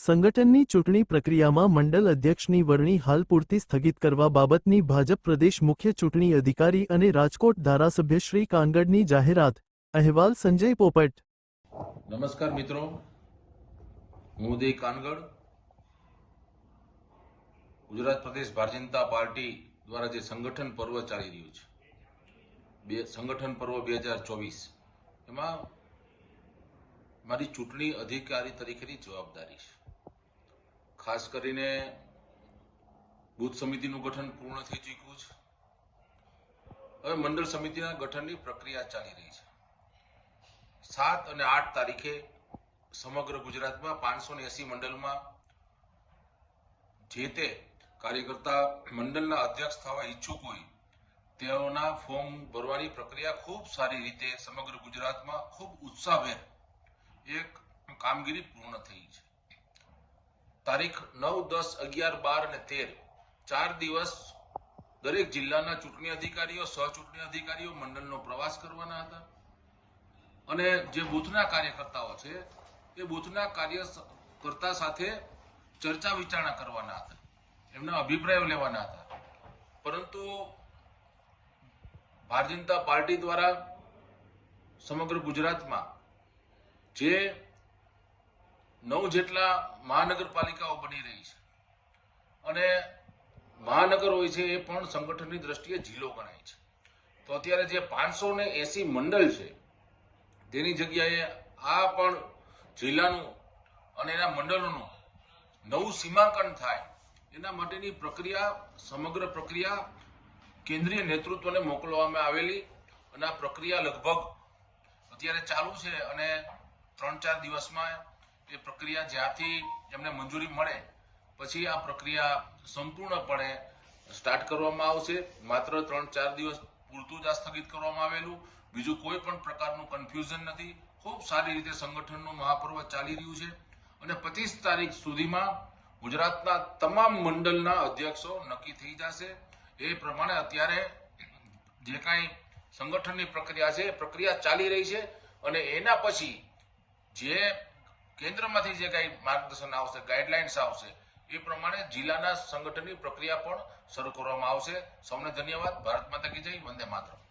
સંગઠનની ચૂંટણી પ્રક્રિયામાં મંડળ અધ્યક્ષની વરણી હાલ પૂરતી સ્થગિત કરવા બાબતની ભાજપ પ્રદેશ મુખ્ય ચૂંટણી અધિકારી અને રાજકોટ ધારાસભ્ય શ્રી કાનગડની જાહેરાત. અહેવાલ સંજય પોપટ. નમસ્કાર મિત્રો. હું ઉદય કાનગડ ગુજરાત પ્રદેશ ભારતીય જનતા પાર્ટી દ્વારા જે સંગઠન પર્વ ચાલી રહ્યું છે સંગઠન પર્વ બે એમાં મારી ચૂંટણી અધિકારી તરીકેની જવાબદારી છે. ખાસ કરીને બુથ સમિતિનું ગઠન પૂર્ણ થઈ ચૂક્યું છે. હવે મંડળ સમિતિના ગઠનની પ્રક્રિયા ચાલી રહી છે. સાત અને આઠ તારીખે સમગ્ર ગુજરાતમાં પાંચસો ને એસી મંડળમાં જે તે કાર્યકર્તા મંડળના અધ્યક્ષ થવા ઈચ્છુક હોય, તેઓના ફોર્મ ભરવાની પ્રક્રિયા ખૂબ સારી રીતે સમગ્ર ગુજરાતમાં ખૂબ ઉત્સાહભેર એક કામગીરી પૂર્ણ થઈ છે. તારીખ નવ, દસ, અગિયાર, બાર અને તેર. ચાર દિવસ દરેક જિલ્લાના ચૂંટણી અધિકારીઓ, સહચૂંટણી અધિકારીઓ મંડળનો પ્રવાસ કરવાના હતા. અને જે બૂથના કાર્યકર્તાઓ છે, એ બૂથના કાર્યકર્તા સાથે ચર્ચા વિચારણા કરવાના હતા. એમના અભિપ્રાયો લેવાના હતા. પરંતુ ભારતીય જનતા પાર્ટી દ્વારા સમગ્ર ગુજરાતમાં જે નવ જેટલા મહાનગરપાલિકાઓ બની રહી છે. અને મહાનગર હોય છે એ પણ સંગઠનની દ્રષ્ટિએ જિલ્લો ગણાય છે. તો અત્યારે જે પાંચસો ને એસી મંડળ છે, તેની જગ્યાએ આ પણ જિલ્લાનું અને એના મંડળોનું નવું સીમાંકન થાય, એના માટેની પ્રક્રિયા, સમગ્ર પ્રક્રિયા કેન્દ્રીય નેતૃત્વને મોકલવામાં આવેલી અને આ પ્રક્રિયા લગભગ અત્યારે ચાલુ છે અને ત્રણ ચાર દિવસમાં એ પ્રક્રિયા જ્યાંથી એમને મંજૂરી મળે, પછી આ પ્રક્રિયા સંપૂર્ણપણે સ્ટાર્ટ કરવામાં આવશે. માત્ર ત્રણ ચાર દિવસ પૂરતું જ આ સ્થગિત કરવામાં આવેલું. બીજું કોઈ પણ પ્રકારનું કન્ફ્યુઝન નથી. ખૂબ સારી રીતે સંગઠનનું મહાપર્વ ચાલી રહ્યું છે. અને પચીસ તારીખ સુધીમાં ગુજરાતના તમામ મંડળના અધ્યક્ષો નક્કી થઈ જશે. એ પ્રમાણે અત્યારે જે કાંઈ સંગઠનની પ્રક્રિયા છે પ્રક્રિયા ચાલી રહી છે. અને એના પછી જે કેન્દ્રમાંથી જે કાંઈ માર્ગદર્શન આવશે ગાઈડલાઇન્સ આવશે, એ પ્રમાણે જિલ્લાના સંગઠનની પ્રક્રિયા પણ શરૂ કરવામાં આવશે. સૌને ધન્યવાદ. ભારત માતા કી જય. વંદે માતરમ.